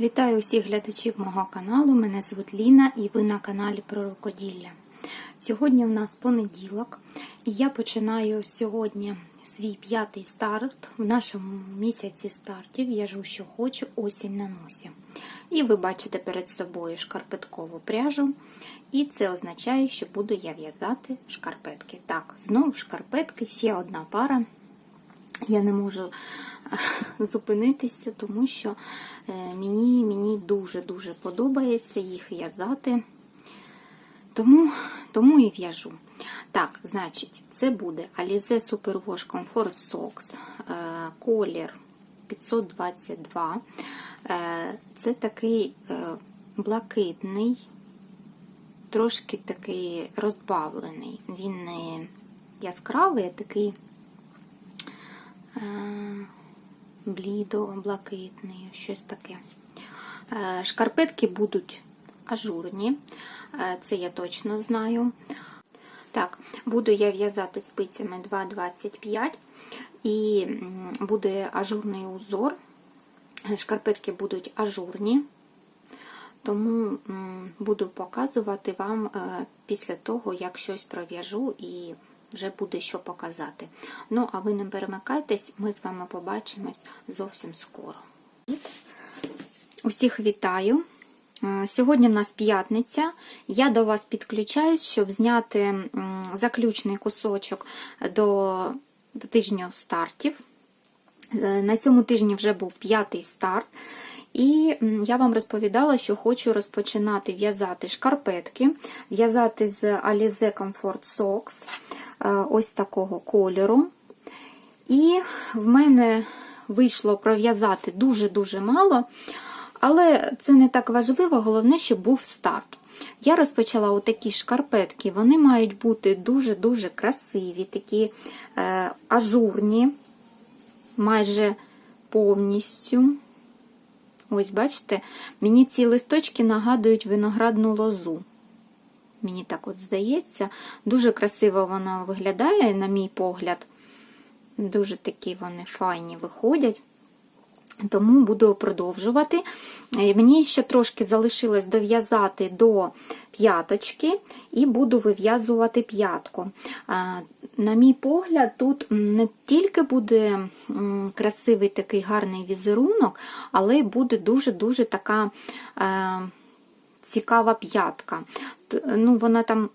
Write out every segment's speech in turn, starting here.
Вітаю усіх глядачів мого каналу. Мене звуть Ліна і ви на каналі про рукоділля. Сьогодні в нас понеділок, і я починаю сьогодні свій п'ятий старт в нашому місяці стартів. В'яжу, що хочу, осінь на носі. І ви бачите перед собою шкарпеткову пряжу. І це означає, що буду я в'язати шкарпетки. Так, знову шкарпетки, ще одна пара. Я не можу зупинитися, тому що е, мені мені дуже-дуже подобається їх в'язати. Тому тому і в'яжу. Так, значить, це буде Alize Superwash Comfort Socks, е, колір 522. Е, Це такий блакитний, трошки такий розбавлений. Він не яскравий, а такий блідо-блакитний, щось таке. Шкарпетки будуть ажурні, це я точно знаю. Так, буду я в'язати спицями 2,25 і буде ажурний узор. Шкарпетки будуть ажурні, тому буду показувати вам після того, як щось пров'яжу і вже буде що показати. Ну, а ви не перемикайтесь, ми з вами побачимось зовсім скоро. Усіх вітаю! Сьогодні в нас п'ятниця. Я до вас підключаюсь, щоб зняти заключний кусочок до тижня стартів. На цьому тижні вже був п'ятий старт. І я вам розповідала, що хочу розпочинати в'язати шкарпетки, в'язати з Alize Comfort Socks ось такого кольору. І в мене вийшло пров'язати дуже-дуже мало, але це не так важливо, головне, щоб був старт. Я розпочала отакі шкарпетки, вони мають бути дуже-дуже красиві, такі е, ажурні, майже повністю. Ось, бачите, мені ці листочки нагадують виноградну лозу. Мені так от здається, дуже красиво воно виглядає, на мій погляд. Дуже такі вони файні виходять. Тому буду продовжувати. Мені ще трошки залишилось дов'язати до п'яточки і буду вив'язувати п'ятку. На мій погляд, тут не тільки буде красивий такий гарний візерунок, але й буде дуже-дуже така е, цікава п'ятка. Ну, Вона там.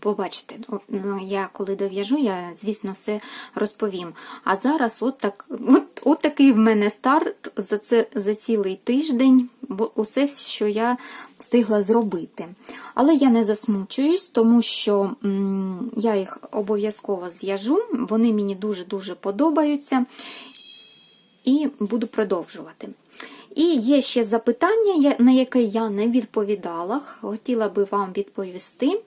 Побачите, ну, я коли дов'яжу, я, звісно, все розповім. А зараз от, так, от, от такий в мене старт за це, за цілий тиждень, бо усе, що я встигла зробити. Але я не засмучуюсь, тому що я їх обов'язково зв'яжу, вони мені дуже-дуже подобаються і буду продовжувати. І є ще запитання, на яке я не відповідала, хотіла би вам відповісти.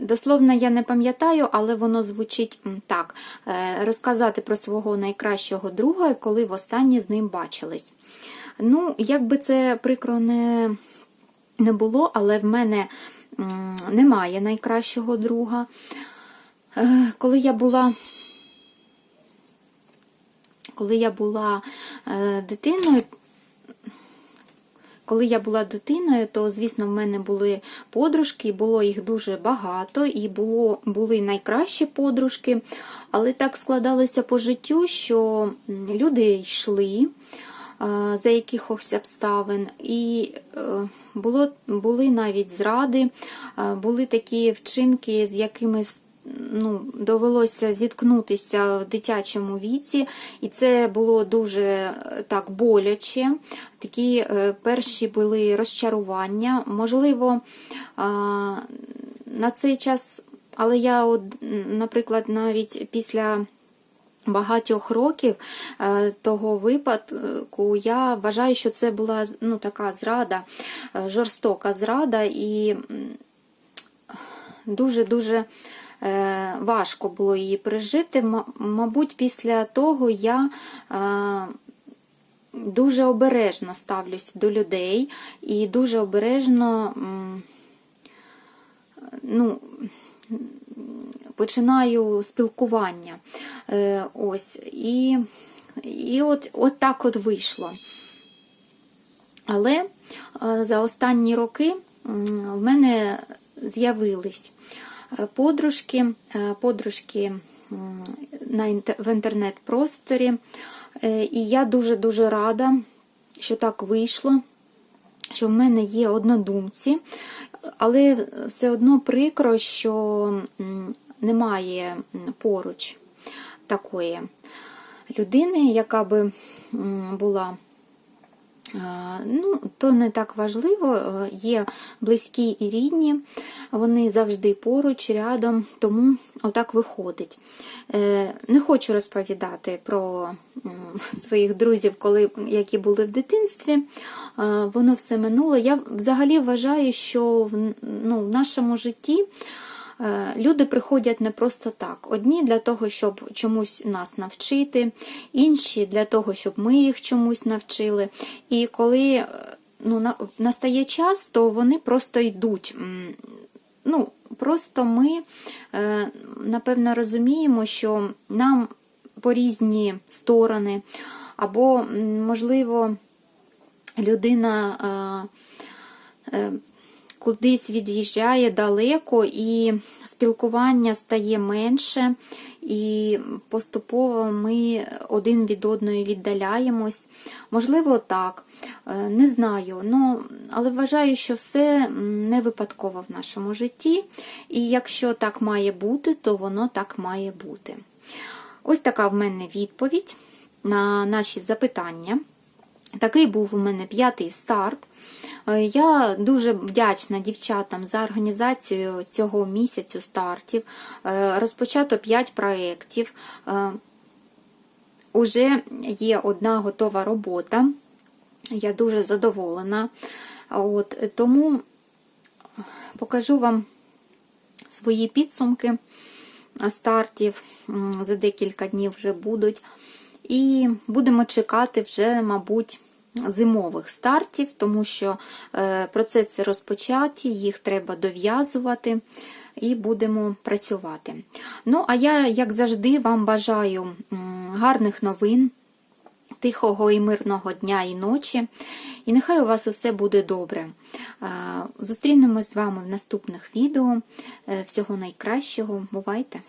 Дословно, я не пам'ятаю, але воно звучить так: е, розказати про свого найкращого друга, коли востаннє з ним бачились. Ну, якби це прикро не, не було, але в мене немає найкращого друга. Е, коли я була коли я була е, дитиною, коли я була дитиною, то, звісно, в мене були подружки, було їх дуже багато, і було, були найкращі подружки, але так складалося по життю, що люди йшли е, за якихось обставин, і е, було, були навіть зради, були такі вчинки, з якими ну, довелося зіткнутися в дитячому віці, і це було дуже е, так боляче. Такі е, перші були розчарування. Можливо, на цей час, але я, наприклад, навіть після. Багатьох років е, того випадку я вважаю, що це була ну, така зрада, жорстока зрада, і дуже-дуже важко було її пережити. Мабуть, після того я е, дуже обережно ставлюсь до людей і дуже обережно ну, починаю спілкування. Е, ось. І і от, от так от вийшло. Але е, за останні роки в мене з'явились е, подружки, е, подружки на інте- в інтернет-просторі. Е, І я дуже-дуже рада, що так вийшло, що в мене є однодумці, але все одно прикро, що немає поруч такої людини, яка би була. Ну, то не так важливо, е, є близькі і рідні, вони завжди поруч, рядом, тому отак виходить. Е, Не хочу розповідати про своїх друзів, коли, які були в дитинстві. Е, Воно все минуло. Я взагалі вважаю, що в, ну, в нашому житті Люди приходять не просто так. Одні для того, щоб чомусь нас навчити, інші для того, щоб ми їх чомусь навчили. І коли е, ну, настає час, то вони просто йдуть. Ну, Просто ми, е, напевно, розуміємо, що нам по різні сторони, або, можливо, людина. Кудись від'їжджає далеко, і спілкування стає менше, і поступово ми один від одної віддаляємось. Можливо, так, е, не знаю. Ну, але вважаю, що все не випадково в нашому житті. І якщо так має бути, то воно так має бути. Ось така в мене відповідь на наші запитання. Такий був у мене п'ятий старт. Е, Я дуже вдячна дівчатам за організацію цього місяцю стартів. Е, Розпочато 5 проєктів. Е, Уже є одна готова робота. Я дуже задоволена. От, тому покажу вам свої підсумки стартів. За декілька днів вже будуть. І будемо чекати вже, мабуть, зимових стартів, тому що е, процеси розпочаті, їх треба дов'язувати і будемо працювати. Ну, а я, як завжди, вам бажаю гарних новин, тихого і мирного дня і ночі. І нехай у вас усе буде добре. Е, Зустрінемось з вами в наступних відео. Е, Всього найкращого. Бувайте!